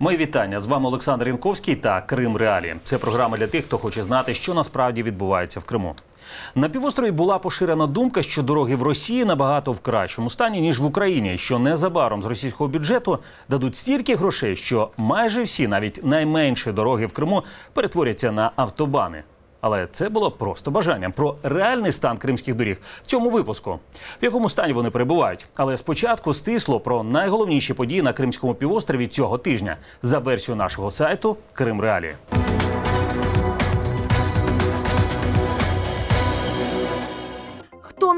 Мої вітання з вами Олександр Янковський та Крим Реалі. Це програма для тих, хто хоче знати, що насправді відбувається в Криму. На півострові була поширена думка, що дороги в Росії набагато в кращому стані ніж в Україні. Що незабаром з російського бюджету дадуть стільки грошей, що майже всі, навіть найменші дороги в Криму, перетворяться на автобани. Але це було просто бажанням про реальний стан кримських доріг в цьому випуску, в якому стані вони перебувають. Але спочатку стисло про найголовніші події на Кримському півострові цього тижня за версією нашого сайту Крим Реалії.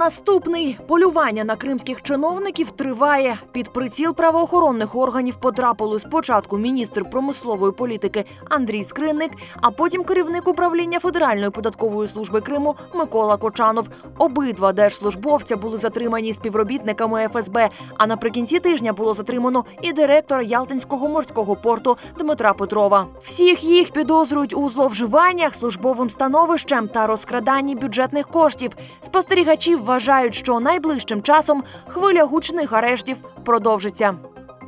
Наступний? Полювання на кримських чиновників триває. Під приціл правоохоронних органів потрапили спочатку міністр промислової політики Андрій Скринник, а потім керівник управління Федеральної податкової служби Криму Микола Кочанов. Обидва держслужбовця були затримані співробітниками ФСБ. А наприкінці тижня було затримано і директора Ялтинського морського порту Дмитра Петрова. Всіх їх підозрюють у зловживаннях службовим становищем та розкраданні бюджетних коштів. Спостерігачі вважають, що найближчим часом хвиля гучних арештів продовжиться.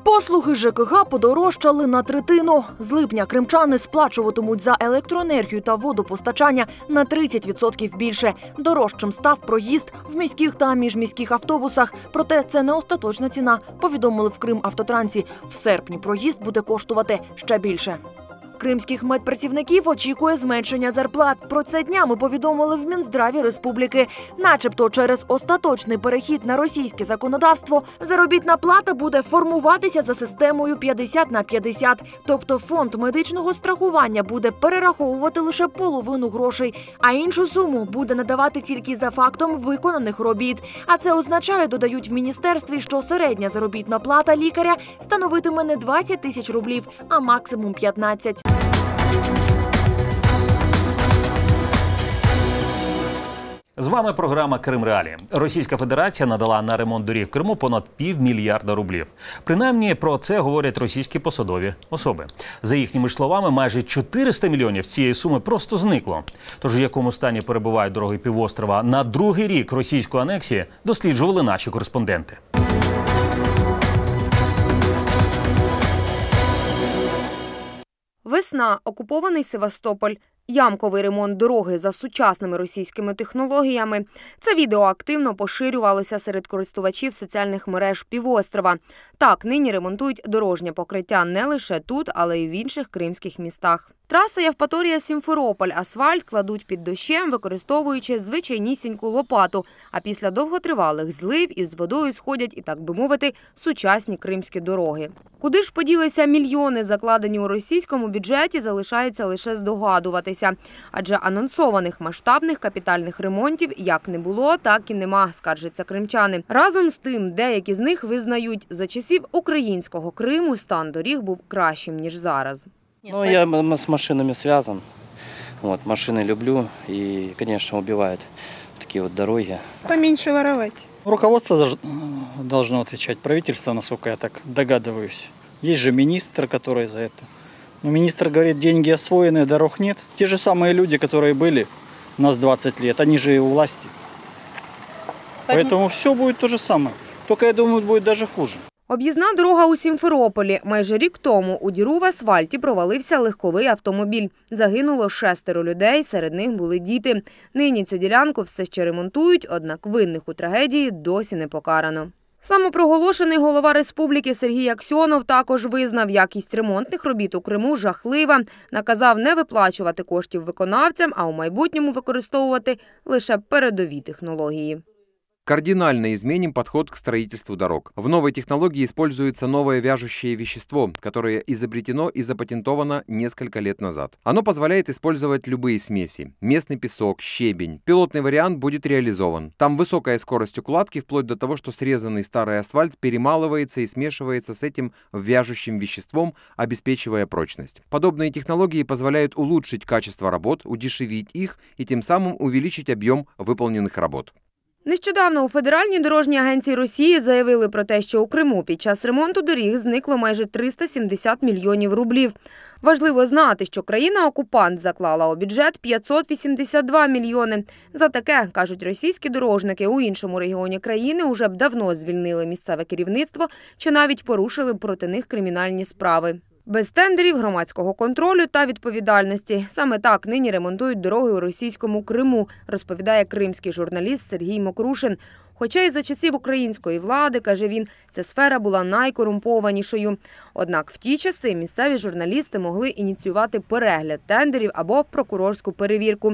Послуги ЖКГ подорожчали на третину. З липня кримчани сплачуватимуть за електроенергію та водопостачання на 30% більше. Дорожчим став проїзд в міських та міжміських автобусах. Проте це не остаточна ціна. Повідомили в Крим автотрансі. В серпні проїзд буде коштувати ще більше. Кримських медпрацівників очікує зменшення зарплат. Про це днями повідомили в Мінздраві республіки. Начебто, через остаточний перехід на російське законодавство заробітна плата буде формуватися за системою 50 на 50. Тобто фонд медичного страхування буде перераховувати лише половину грошей, а іншу суму буде надавати тільки за фактом виконаних робіт. А це означає, додають в міністерстві, що середня заробітна плата лікаря становитиме не 20 тисяч рублів, а максимум 15. З вами програма Крим Реалії. Російська Федерація надала на ремонт доріг Криму понад півмільярда рублів. Принаймні про це говорять російські посадові особи. За їхніми словами, майже 400 мільйонів цієї суми просто зникло. Тож в якому стані перебувають дороги півострова на другий рік російської анексії, досліджували наші кореспонденти. Весна, окупований Севастополь, ямковий ремонт дороги за сучасними російськими технологіями. Це відео активно поширювалося серед користувачів соціальних мереж півострова. Так, нині ремонтують дорожнє покриття не лише тут, але й в інших кримських містах. Траса Євпаторія Сімферополь асфальт кладуть під дощем, використовуючи звичайнісіньку лопату. А після довготривалих злив із водою сходять і, так би мовити, сучасні кримські дороги. Куди ж поділися мільйони, закладені у російському бюджеті, залишається лише здогадуватися. Адже анонсованих масштабних капітальних ремонтів як не було, так і нема, скаржаться кримчани. Разом з тим, деякі з них визнають, за часів українського Криму стан доріг був кращим ніж зараз. Ну, я м- с машинами связан. Вот, машины люблю и, конечно, убивают такие вот дороги. Поменьше воровать. Руководство долж- должно отвечать, правительство, насколько я так догадываюсь. Есть же министр, который за это. Но министр говорит, деньги освоены, дорог нет. Те же самые люди, которые были у нас 20 лет, они же и у власти. Поэтому все будет то же самое. Только, я думаю, будет даже хуже. Об'їзна дорога у Сімферополі. Майже рік тому у діру в асфальті провалився легковий автомобіль. Загинуло шестеро людей, серед них були діти. Нині цю ділянку все ще ремонтують, однак винних у трагедії досі не покарано. Самопроголошений голова республіки Сергій Аксьонов також визнав, якість ремонтних робіт у Криму жахлива. Наказав не виплачувати коштів виконавцям, а у майбутньому використовувати лише передові технології. Кардинально изменим подход к строительству дорог. В новой технологии используется новое вяжущее вещество, которое изобретено и запатентовано несколько лет назад. Оно позволяет использовать любые смеси. Местный песок, щебень. Пилотный вариант будет реализован. Там высокая скорость укладки, вплоть до того, что срезанный старый асфальт перемалывается и смешивается с этим вяжущим веществом, обеспечивая прочность. Подобные технологии позволяют улучшить качество работ, удешевить их и тем самым увеличить объем выполненных работ. Нещодавно у Федеральній дорожній агенції Росії заявили про те, що у Криму під час ремонту доріг зникло майже 370 мільйонів рублів. Важливо знати, що країна-окупант заклала у бюджет 582 мільйони. За таке, кажуть російські дорожники, у іншому регіоні країни уже б давно звільнили місцеве керівництво чи навіть порушили проти них кримінальні справи. Без тендерів, громадського контролю та відповідальності. Саме так нині ремонтують дороги у російському Криму, розповідає кримський журналіст Сергій Мокрушин. Хоча і за часів української влади, каже він, ця сфера була найкорумпованішою. Однак в ті часи місцеві журналісти могли ініціювати перегляд тендерів або прокурорську перевірку.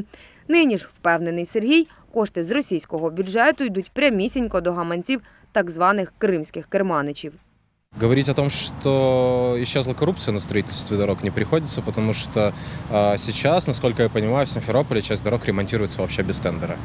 Нині ж, впевнений Сергій, кошти з російського бюджету йдуть прямісінько до гаманців так званих кримських керманичів. Говорить о том, что исчезла коррупция на строительстве дорог не приходится, потому что э, сейчас, насколько я понимаю, в Симферополе часть дорог ремонтируется вообще без тендера,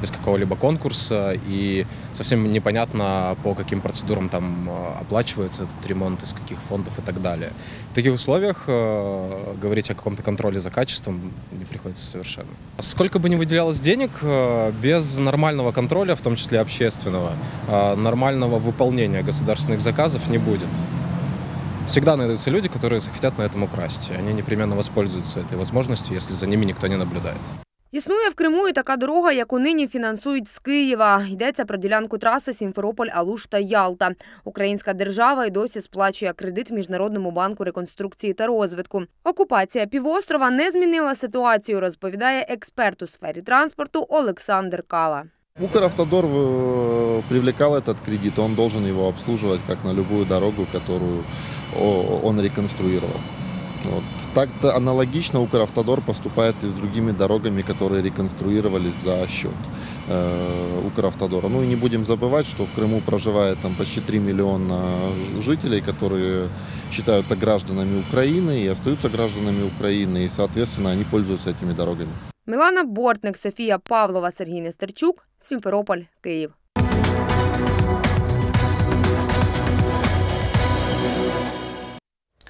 без какого-либо конкурса, и совсем непонятно, по каким процедурам там а, оплачивается этот ремонт, из каких фондов и так далее. В таких условиях а, говорить о каком-то контроле за качеством не приходится совершенно. Сколько бы ни выделялось денег, а, без нормального контроля, в том числе общественного, а, нормального выполнения государственных заказов не будет. Всегда найдутся люди, которые захотят на этом украсть. Они непременно воспользуются этой возможностью, если за ними никто не наблюдает. Існує в Криму і така дорога, яку нині фінансують з Києва. Йдеться про ділянку траси Сімферополь, Алуш та Ялта. Українська держава й досі сплачує кредит Міжнародному банку реконструкції та розвитку. Окупація півострова не змінила ситуацію, розповідає експерт у сфері транспорту Олександр Кава. Укравтодор э, привлекал этот кредит, он должен его обслуживать как на любую дорогу, о- он реконструировал. Вот. Так-то аналогично Укравтодор поступает и с другими дорогами, которые реконструировались за счет э, Укравтодора. Ну и не будем забывать, что в Крыму проживает там почти 3 миллиона жителей, которые считаются гражданами Украины и остаются гражданами Украины, и, соответственно, они пользуются этими дорогами. Мілана Бортник, Софія Павлова, Сергій Нестерчук, Сімферополь, Київ.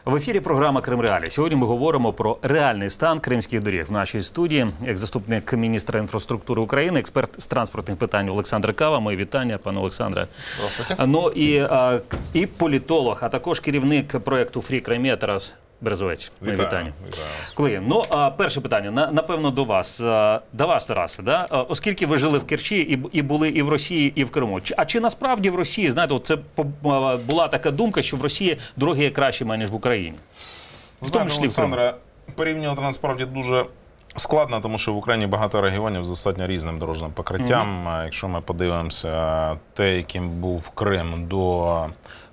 В ефірі програма Крим Реалі. Сьогодні ми говоримо про реальний стан кримських доріг. В нашій студії як заступник міністра інфраструктури України, експерт з транспортних питань Олександр Кава. Мої вітання, пане Олександре. Ну і, і політолог, а також керівник проєкту Фрі Кримія Тарас Березовець. Вітаю, вітання. вітаю. Колеги, ну а перше питання на, напевно до вас. А, До вас, Тарасе, да? А, оскільки ви жили в Керчі і, і були і в Росії, і в Криму. Чи- А чи насправді в Росії, знаєте, от це по- була така думка, що в Росії дороги є кращими, ніж в Україні? В тому числі Криму. Порівнювати насправді дуже складно, тому що в Україні багато регіонів з достатньо різним дорожнім покриттям. А Якщо ми подивимося те, яким був Крим до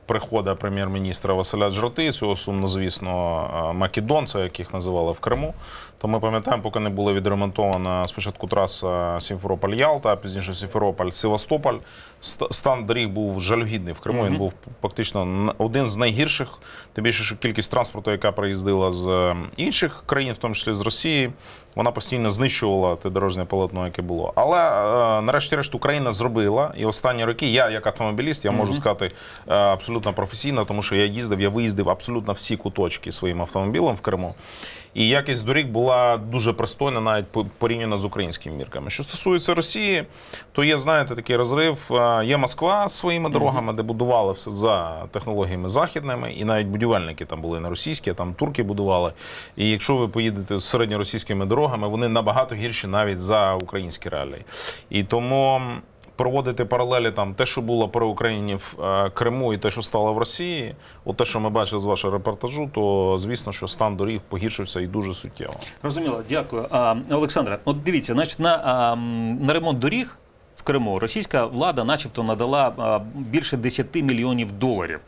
приходу прем'єр-міністра Василя Джроти, цього сумнозвісного македонця, яких називали в Криму, то ми пам'ятаємо, поки не була відремонтована спочатку траса Сімферополь-Ялта, а пізніше Сімферополь-Севастополь. Стан доріг був жалюгідний в Криму. Він був фактично один з найгірших. Тим більше, що кількість транспорту, яка приїздила з е, інших країн, в тому числі з Росії, вона постійно знищувала те дорожнє полотно, яке було. Але е, нарешті-решт Україна зробила. І останні роки я, як автомобіліст, я можу сказати е, абсолютно професійно, тому що я їздив, я виїздив абсолютно всі куточки своїм автомобілем в Криму. І якість доріг була дуже пристойна, навіть порівняно з українськими мірками. Що стосується Росії, то є, знаєте, такий розрив. Е, Є Москва з своїми дорогами, де будували все за технологіями західними, і навіть будівельники там були не російські, а там турки будували. І якщо ви поїдете з середньоросійськими дорогами, вони набагато гірші навіть за українські реалії. І тому. Проводити паралелі там те, що було при Україні в е, Криму, і те, що стало в Росії, от те, що ми бачили з вашого репортажу, то звісно, що стан доріг погіршився і дуже суттєво. Розуміло, дякую. А, Олександре, от дивіться, значить, на, на ремонт доріг в Криму російська влада, начебто, надала більше 10 мільйонів доларів.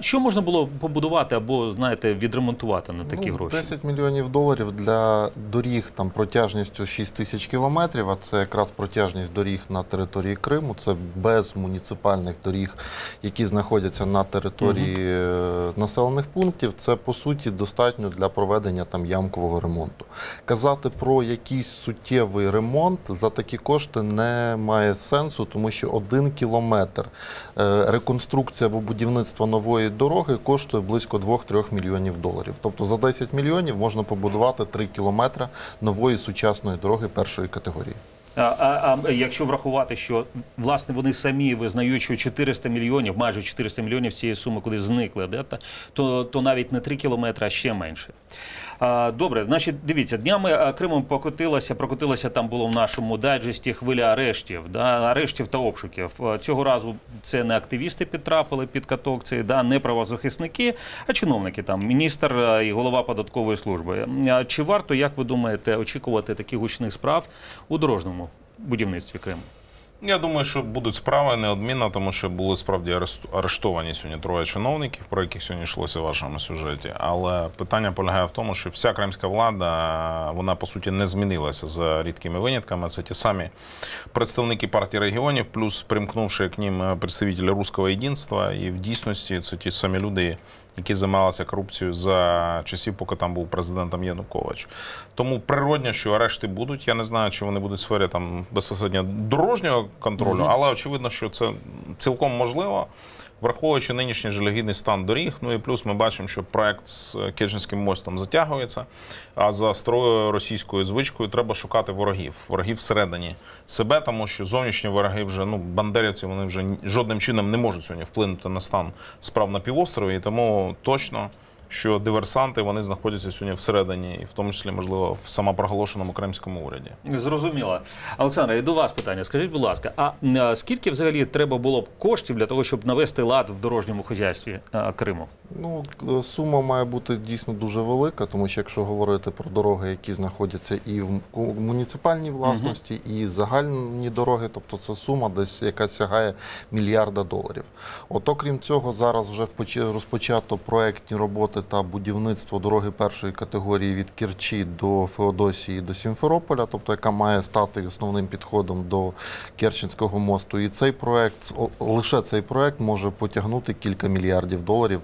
Що можна було побудувати або, знаєте, відремонтувати на такі ну, гроші? 10 мільйонів доларів для доріг там протяжністю 6 тисяч кілометрів, а це якраз протяжність доріг на території Криму. Це без муніципальних доріг, які знаходяться на території е, населених пунктів. Це по суті достатньо для проведення там ямкового ремонту. Казати про якийсь суттєвий ремонт за такі кошти не має сенсу, тому що один кілометр е, реконструкція або будівництво нової дороги коштує близько 2-3 мільйонів доларів. Тобто за 10 мільйонів можна побудувати 3 кілометри нової сучасної дороги першої категорії. А, а, а якщо врахувати, що власне вони самі визнають, що 400 мільйонів, майже 400 мільйонів цієї суми куди зникли, де, то, то навіть не 3 кілометри, а ще менше. Добре, значить, дивіться, днями Кримом покотилася, прокотилася там було в нашому дайджесті хвиля арештів, да, арештів та обшуків. Цього разу це не активісти підтрапили під каток, це да, не правозахисники, а чиновники там, міністр і голова податкової служби. Чи варто, як ви думаєте, очікувати таких гучних справ у дорожньому будівництві Криму? Я думаю, що будуть справи неодмінно, тому що були справді арештовані сьогодні троє чиновників, про яких сьогодні йшлося в вашому сюжеті. Але питання полягає в тому, що вся кримська влада вона по суті не змінилася за рідкими винятками. Це ті самі представники партії регіонів, плюс примкнувши к ним представники руського єдинства. І в дійсності це ті самі люди, які займалися корупцією за часів, поки там був президентом Янукович. Тому природньо, що арешти будуть. Я не знаю, чи вони будуть в сфері там безпосередньо дорожнього контролю, але очевидно, що це цілком можливо. Враховуючи нинішній жалюгідний стан доріг, ну і плюс ми бачимо, що проект з Керченським мостом затягується. А за старою російською звичкою треба шукати ворогів, ворогів всередині себе, тому що зовнішні вороги вже ну бандерівці вони вже жодним чином не можуть сьогодні вплинути на стан справ на півострові. І тому точно. Що диверсанти вони знаходяться сьогодні всередині, і в тому числі, можливо, в самопроголошеному кримському уряді. Зрозуміло. Олександра, і до вас питання. Скажіть, будь ласка, а скільки взагалі треба було б коштів для того, щоб навести лад в дорожньому хазяйстві е, Криму? Ну, сума має бути дійсно дуже велика, тому що якщо говорити про дороги, які знаходяться і в муніципальній власності, і загальні дороги, тобто це сума десь яка сягає мільярда доларів. От окрім цього, зараз вже розпочато проектні роботи та будівництво дороги першої категорії від Керчі до Феодосії до Сімферополя, тобто яка має стати основним підходом до Керченського мосту. І цей проект, лише цей проект може потягнути кілька мільярдів доларів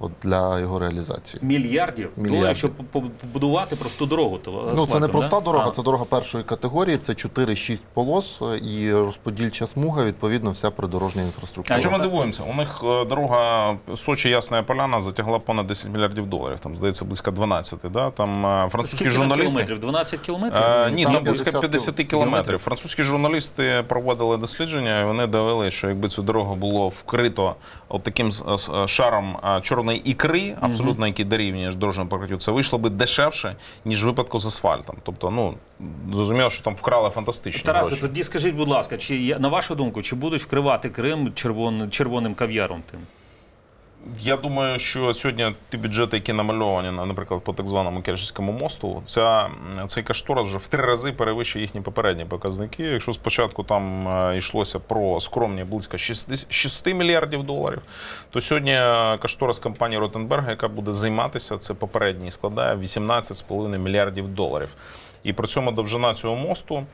от для його реалізації. Мільярдів, Мільярдів. доларів, щоб по- по- побудувати просту дорогу. то Ну, це не да? проста дорога, А. це дорога першої категорії, це 4-6 полос е, і розподільча смуга, відповідно, вся придорожня інфраструктура. А чому ми дивуємося? У них е, дорога Сочі Ясна Поляна затягла понад 10 мільярдів доларів. Там здається близько 12, Да? Там е, французькі Скільки журналісти. кілометрів? 12 кілометрів? Е, ні, Там там близько 50 50 кілометрів. кілометрів. Французькі журналісти проводили дослідження, і вони довели, що якби цю дорогу було вкрито от таким шаром е, чорної ікри, абсолютно які дорівнює ж дорожньому покриттю, це вийшло би дешевше, ніж в випадку з асфальтом. Тобто, ну зрозуміло, що там вкрали фантастичні Тарасе, гроші. тоді скажіть, будь ласка, чи на вашу думку, чи будуть вкривати Крим червон, червоним кав'яром тим? Я думаю, що сьогодні ті бюджети, які намальовані, на- наприклад, по так званому Керченському мосту, ця, цей кошторис вже в три рази перевищує їхні попередні показники. Якщо спочатку там е, йшлося про скромні близько 6, 6 мільярдів доларів, то сьогодні е, кошторис компанії Ротенберга, яка буде займатися, це попередній, складає 18,5 мільярдів доларів. І при цьому довжина цього мосту.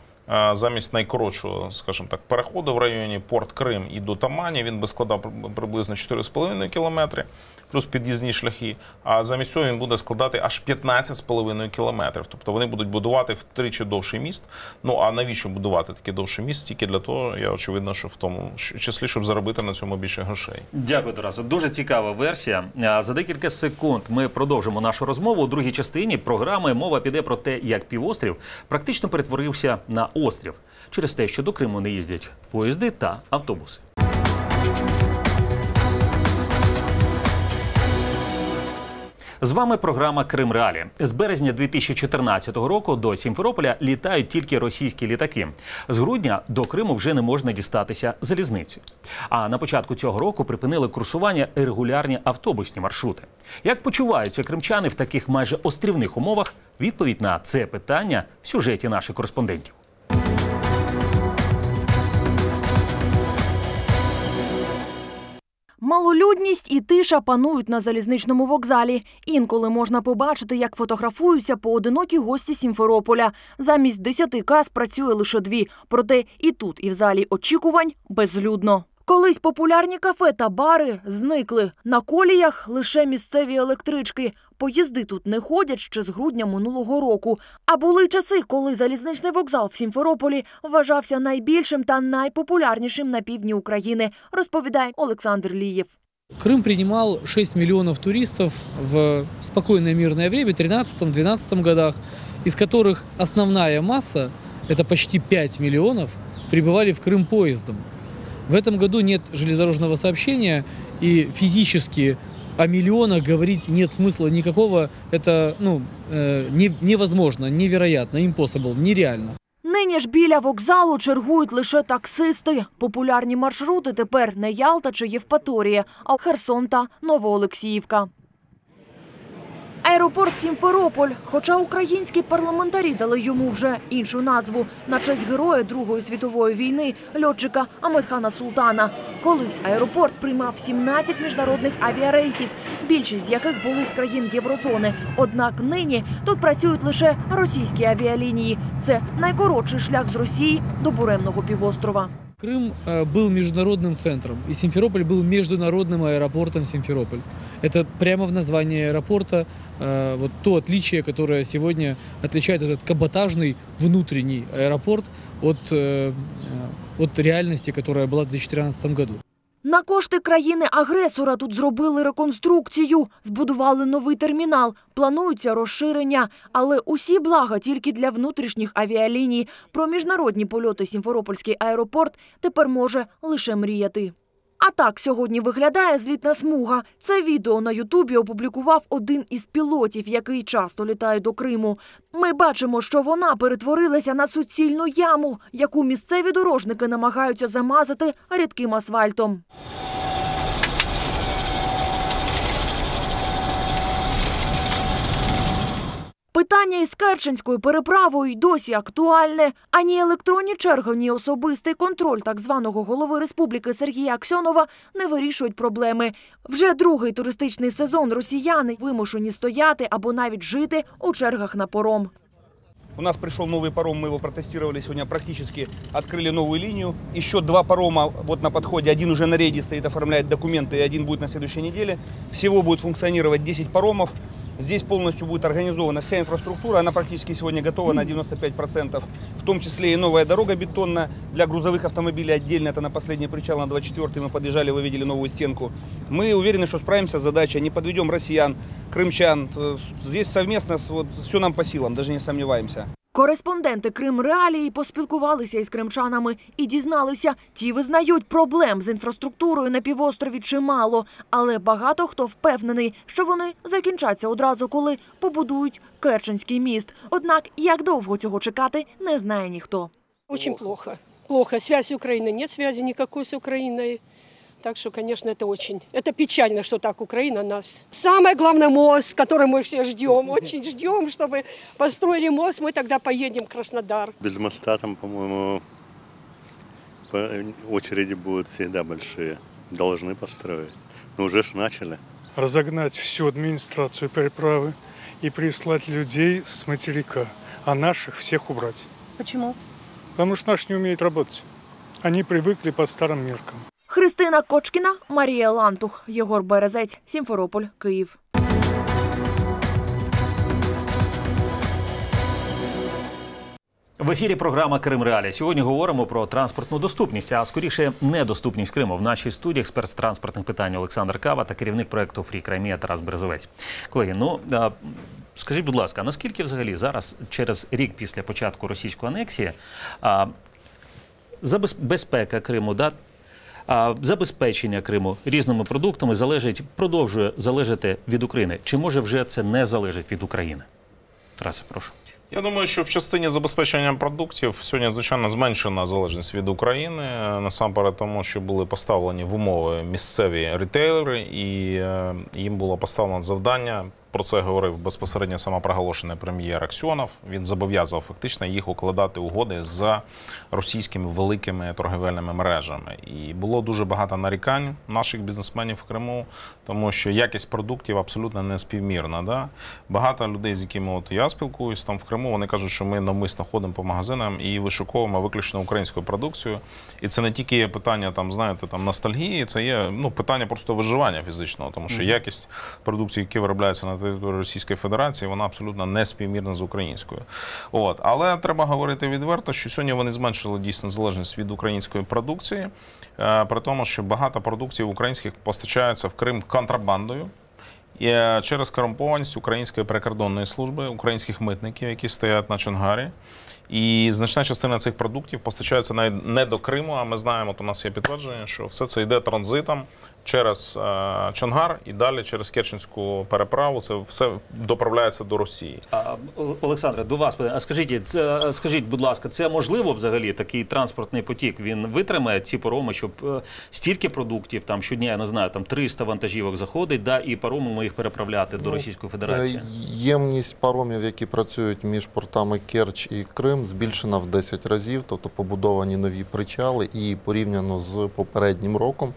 Замість найкоротшого, скажімо так, переходу в районі Порт Крим і до Тамані він би складав при- приблизно 4,5 кілометри, плюс під'їзні шляхи. А замість цього він буде складати аж 15,5 кілометрів. Тобто вони будуть будувати втричі довший міст. Ну а навіщо будувати такий довший міст? Тільки для того, я очевидно, що в тому числі, щоб заробити на цьому більше грошей. Дякую, Тарасе. Дуже цікава версія. За декілька секунд ми продовжимо нашу розмову. У другій частині програми мова піде про те, як півострів практично перетворився на острів через те, що до Криму не їздять поїзди та автобуси. З вами програма Крим Реалі. З березня 2014 року до Сімферополя літають тільки російські літаки. З грудня до Криму вже не можна дістатися залізницею. А на початку цього року припинили курсування і регулярні автобусні маршрути. Як почуваються кримчани в таких майже острівних умовах? Відповідь на це питання в сюжеті наших кореспондентів. Малолюдність і тиша панують на залізничному вокзалі. Інколи можна побачити, як фотографуються поодинокі гості Сімферополя. Замість десяти каз працює лише дві. Проте і тут, і в залі очікувань безлюдно. Колись популярні кафе та бари зникли. На коліях лише місцеві електрички. Поїзди тут не ходять ще з грудня минулого року. А були часи, коли залізничний вокзал в Сімферополі вважався найбільшим та найпопулярнішим на півдні України, розповідає Олександр Лієв. Крым принимал 6 миллионов туристов в спокойное мирное время, в 2013-2012 годах, из которых основная масса, это почти 5 миллионов, прибывали в Крым поездом. В этом году нет железнодорожного сообщения, и физически о миллионах говорить нет смысла никакого. Это ну, э, не- невозможно, невероятно, impossible, нереально. Нині ж біля вокзалу чергують лише таксисти. Популярні маршрути тепер не Ялта чи Євпаторія, а Херсон та Новоолексіївка. Аеропорт Сімферополь, хоча українські парламентарі дали йому вже іншу назву на честь героя Другої світової війни льотчика Амедхана Султана. Колись аеропорт приймав 17 міжнародних авіарейсів, більшість з яких були з країн Єврозони. Однак нині тут працюють лише російські авіалінії. Це найкоротший шлях з Росії до Буремного півострова. Крым э, был международным центром, и Симферополь был международным аэропортом Симферополь. Это прямо в названии аэропорта э, вот то отличие, которое сегодня отличает этот каботажный внутренний аэропорт от, э, от реальности, которая была в 2014 году. На кошти країни-агресора тут зробили реконструкцію, збудували новий термінал, планується розширення. Але усі блага тільки для внутрішніх авіаліній. Про міжнародні польоти Сімферопольський аеропорт тепер може лише мріяти. А так сьогодні виглядає злітна смуга. Це відео на Ютубі опублікував один із пілотів, який часто літає до Криму. Ми бачимо, що вона перетворилася на суцільну яму, яку місцеві дорожники намагаються замазати рідким асфальтом. Питання із Керченською переправою й досі актуальне. Ані електронні черги, ні особистий контроль так званого голови республіки Сергія Аксьонова не вирішують проблеми. Вже другий туристичний сезон росіяни вимушені стояти або навіть жити у чергах на пором. У нас пришел новый паром, мы его протестировали сегодня, практически открыли новую линию. Еще два парома вот на подходе, один уже на рейде стоит, оформляет документы, и один будет на следующей неделе. Всего будет функционировать 10 паромов. Здесь полностью будет организована вся инфраструктура, она практически сегодня готова на 95%, в том числе и новая дорога бетонная для грузовых автомобилей отдельно, это на последний причал, на 24 мы подъезжали, вы видели новую стенку. Мы уверены, что справимся с задачей, не подведем россиян, крымчан. Э, Здесь совместно вот, все нам по силам, даже не сомневаемся. Кореспонденти Крим Реалії поспілкувалися із кримчанами і дізналися, ті визнають проблем з інфраструктурою на півострові чимало, але багато хто впевнений, що вони закінчаться одразу, коли побудують Керченський міст. Однак як довго цього чекати, не знає ніхто. Очень плохо. Плохо. Связь с Украиной. Нет связи никакой с Украиной. Так что, конечно, это очень... Это печально, что так Украина нас... Самое главное, мост, который мы все ждем. Очень ждем, чтобы построили мост, мы тогда поедем в Краснодар. Без моста там, по-моему, по- очереди будут всегда большие. Должны построить. Но уже ж начали. разогнать всю администрацию переправы и прислать людей с материка, а наших всех убрать. Почему? Потому что наши не умеют работать. Они привыкли по старым меркам. Христина Кочкіна, Марія Лантух, Єгор Березець, Сімферополь, Київ. В ефірі програма Крим Реалі. Сьогодні говоримо про транспортну доступність, а скоріше недоступність Криму. В нашій студії експерт з транспортних питань Олександр Кава та керівник проекту Фрі Краймія Тарас Березовець. Колеги, ну скажіть, будь ласка, наскільки взагалі зараз, через рік після початку російської анексії, а, забез- безпека Криму, да, а, забезпечення Криму різними продуктами залежить, продовжує залежати від України? Чи може вже це не залежить від України? Тарасе, прошу. Я думаю, що в частині забезпечення продуктів сьогодні, звичайно, зменшена залежність від України. Насамперед, тому що були поставлені в умови місцеві ретейлери, і е, їм було поставлено завдання. Про це говорив безпосередньо самопроголошений прем'єр Аксьонов. Він зобов'язав фактично їх укладати угоди з російськими великими торговельними мережами. І було дуже багато нарікань наших бізнесменів в Криму, тому що якість продуктів абсолютно не співмірна. Да? Багато людей, з якими от я спілкуюсь там в Криму, вони кажуть, що ми навмисно ходимо по магазинам і вишуковуємо виключно українську продукцію. І це не тільки є питання там, знаєте, там ностальгії, це є ну, питання просто виживання фізичного, тому що якість продукції, які виробляються на території Російської Федерації, вона абсолютно не співмірна з українською. От. Але треба говорити відверто, що сьогодні вони зменшили дійсно залежність від української продукції, е, при тому, що багато продуктів українських постачаються в Крим контрабандою. Е, через корумпованість української прикордонної служби, українських митників, які стоять на Чонгарі. І значна частина цих продуктів постачається навіть не до Криму, а ми знаємо, от у нас є підтвердження, що все це йде транзитом через е, Чонгар і далі через Керченську переправу. Це все доправляється до Росії. А, Олександре, до вас питання. А скажіть, це, скажіть, будь ласка, це можливо взагалі такий транспортний потік? Він витримає ці пароми, щоб е, стільки продуктів там щодня, я не знаю, там 300 вантажівок заходить, да, і паромами їх переправляти до Російської Федерації? Е, Ємність паромів, які працюють між портами Керч і Крим, збільшена в 10 разів, тобто побудовані нові причали, і порівняно з попереднім роком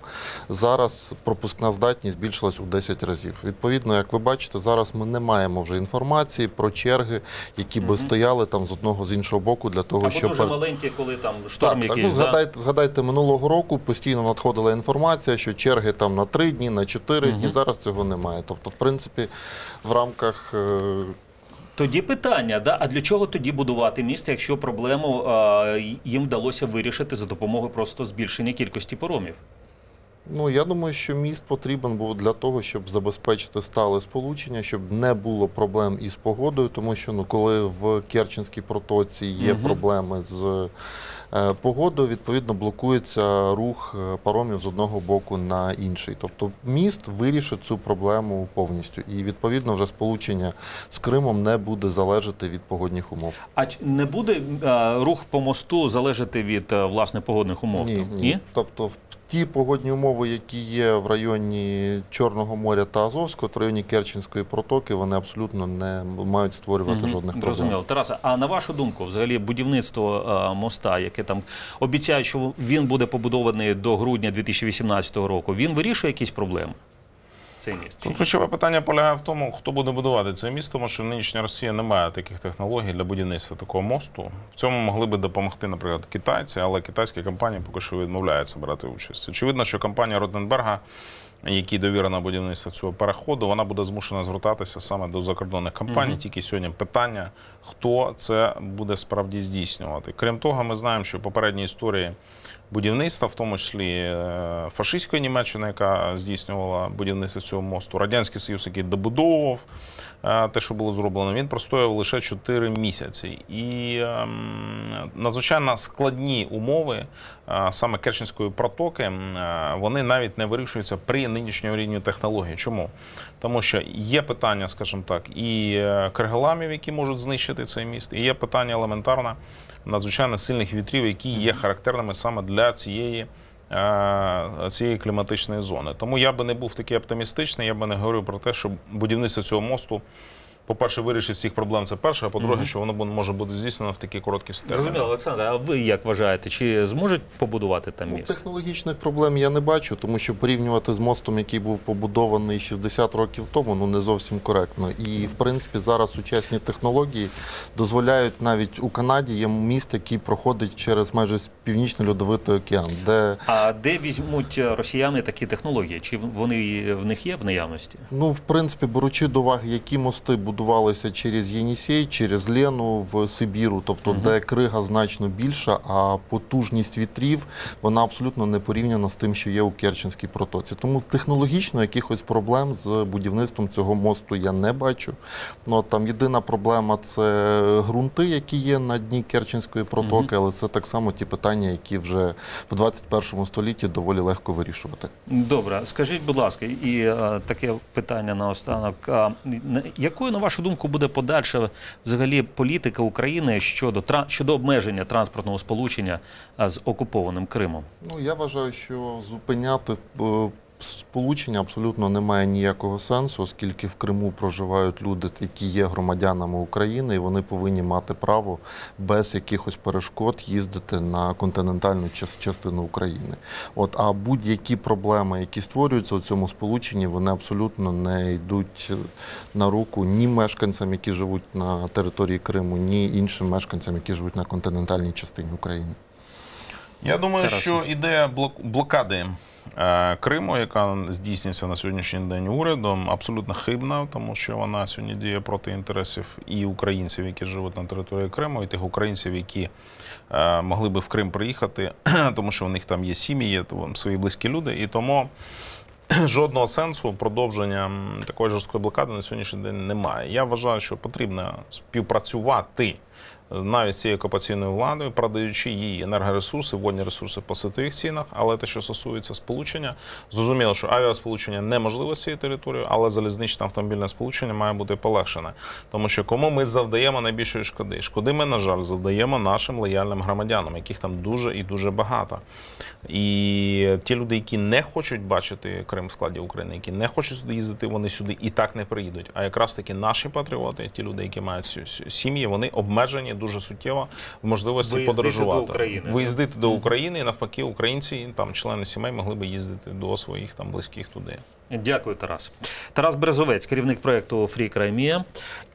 зараз пропускна здатність збільшилась у 10 разів. Відповідно, як ви бачите, зараз ми не маємо вже інформації про черги, які би стояли там з одного з іншого боку для того, Або щоб дуже маленькі, коли там шторм так, так, ну, якийсь. да? згадайте, згадайте минулого року постійно надходила інформація, що черги там на 3 дні, на 4 дні. Зараз цього немає. Тобто, в принципі, в рамках е, Тоді питання, да? а для чого тоді будувати місто, якщо проблему е, їм вдалося вирішити за допомогою просто збільшення кількості паромів? Ну, я думаю, що міст потрібен був для того, щоб забезпечити стале сполучення, щоб не було проблем із погодою, тому що ну, коли в Керченській протоці є Мгм. проблеми з е, погодою, відповідно блокується рух е, паромів з одного боку на інший. Тобто міст вирішить цю проблему повністю. І відповідно вже сполучення з Кримом не буде залежати від погодних умов. А не буде е, рух по мосту залежати від власне погодних умов? Ні, ні. ні. Тобто в ті погодні умови, які є в районі Чорного моря та Азовського, в районі Керченської протоки, вони абсолютно не мають створювати жодних проблем. Розуміло. Тараса, а на вашу думку, взагалі, будівництво е, моста, яке там обіцяють, що він буде побудований до грудня 2018 року, він вирішує якісь проблеми? Цей міст? Тут ключове питання полягає в тому, хто буде будувати це місто, тому що нинішня Росія не має таких технологій для будівництва такого мосту. В цьому могли би допомогти, наприклад, китайці, але китайські компанії поки що відмовляються брати участь. Очевидно, що компанія Ротенберга, якій довірено будівництво цього переходу, вона буде змушена звертатися саме до закордонних компаній. Мгм. Тільки сьогодні питання, хто це буде справді здійснювати. Крім того, ми знаємо, що в попередній історії будівництва, в тому числі е, фашистської Німеччини, яка здійснювала будівництво цього мосту, радянський союз, який добудовував е, те, що було зроблено, він простояв лише 4 місяці. І ем, надзвичайно складні умови е, саме Керченської протоки, вони навіть не вирішуються при нинішньому рівні технології. Чому? Тому що є питання, скажімо так, і е, кергеламів, які можуть знищити цей міст, і є питання елементарно надзвичайно сильних вітрів, які є характерними саме для цієї. е, Цієї кліматичної зони. Тому я би не був такий оптимістичний, я би не говорив про те, що будівництво цього мосту, по-перше, вирішить всіх проблем. Це перше, а по-друге, що воно може бути здійснено в такі короткі терміни. Зрозуміло, Олександре, а ви як вважаєте, чи зможуть побудувати там Ну, міст? технологічних проблем я не бачу, тому що порівнювати з мостом, який був побудований 60 років тому, ну не зовсім коректно. І в принципі зараз сучасні технології дозволяють навіть у Канаді є міст, який проходить через майже північний льодовитий океан, де А де візьмуть росіяни такі технології? Чи вони в них є в наявності? Ну, в принципі, беручи до уваги, які мости будувалися через Єнісей, через Лену в Сибіру, тобто де крига значно більша, а потужність вітрів вона абсолютно не порівняна з тим, що є у Керченській протоці. Тому технологічно якихось проблем з будівництвом цього мосту я не бачу. Ну там єдина проблема це ґрунти, які є на дні Керченської протоки, але це так само ті питання, які вже в 21 столітті доволі легко вирішувати. Добре, скажіть, будь ласка, і е, таке питання наостанок. На- якою, на вашу думку, буде подальша взагалі політика України щодо щодо обмеження транспортного сполучення з окупованим Кримом? Ну, я вважаю, що зупиняти е, сполучення абсолютно немає ніякого сенсу, оскільки в Криму проживають люди, які є громадянами України, і вони повинні мати право без якихось перешкод їздити на континентальну частину України. От, а будь-які проблеми, які створюються у цьому сполученні, вони абсолютно не йдуть на руку ні мешканцям, які живуть на території Криму, ні іншим мешканцям, які живуть на континентальній частині України. Я думаю, Тарас. що ідея блок- блокади е, Криму, яка здійснюється на сьогоднішній день урядом, абсолютно хибна, тому що вона сьогодні діє проти інтересів і українців, які живуть на території Криму, і тих українців, які е, могли би в Крим приїхати, тому що у них там є сім'ї, є свої близькі люди. І тому жодного сенсу продовження такої жорсткої блокади на сьогоднішній день немає. Я вважаю, що потрібно співпрацювати навіть цією окупаційною владою, продаючи їй енергоресурси, водні ресурси по світових цінах. Але те, що стосується сполучення, зрозуміло, що авіасполучення неможливо з цією територією, але залізничне автомобільне сполучення має бути полегшене. Тому що кому ми завдаємо найбільшої шкоди? Шкоди ми, на жаль, завдаємо нашим лояльним громадянам, яких там дуже і дуже багато. І ті люди, які не хочуть бачити Крим в складі України, які не хочуть сюди їздити, вони сюди і так не приїдуть. А якраз таки наші патріоти, ті люди, які мають сім'ї, вони обмежені дуже суттєво в можливості Виїздити подорожувати. до України. Виїздити до України, і навпаки, українці, там члени сімей могли би їздити до своїх там близьких туди. Дякую, Тарас. Тарас Березовець, керівник проєкту Фрі Краймія,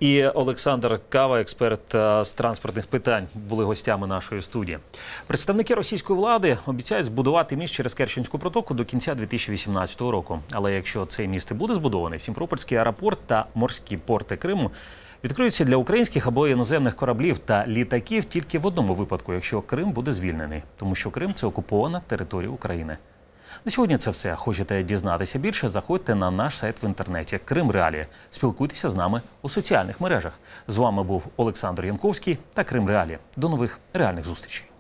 і Олександр Кава, експерт е, з транспортних питань, були гостями нашої студії. Представники російської влади обіцяють збудувати міст через Керченську протоку до кінця 2018 року. Але якщо цей міст і буде збудований, Сімфропольський аеропорт та морські порти Криму відкриються для українських або іноземних кораблів та літаків тільки в одному випадку, якщо Крим буде звільнений, тому що Крим це окупована територія України. На сьогодні це все. Хочете дізнатися більше? Заходьте на наш сайт в інтернеті Крим Реалії. Спілкуйтеся з нами у соціальних мережах. З вами був Олександр Янковський та Крим Реалі. До нових реальних зустрічей.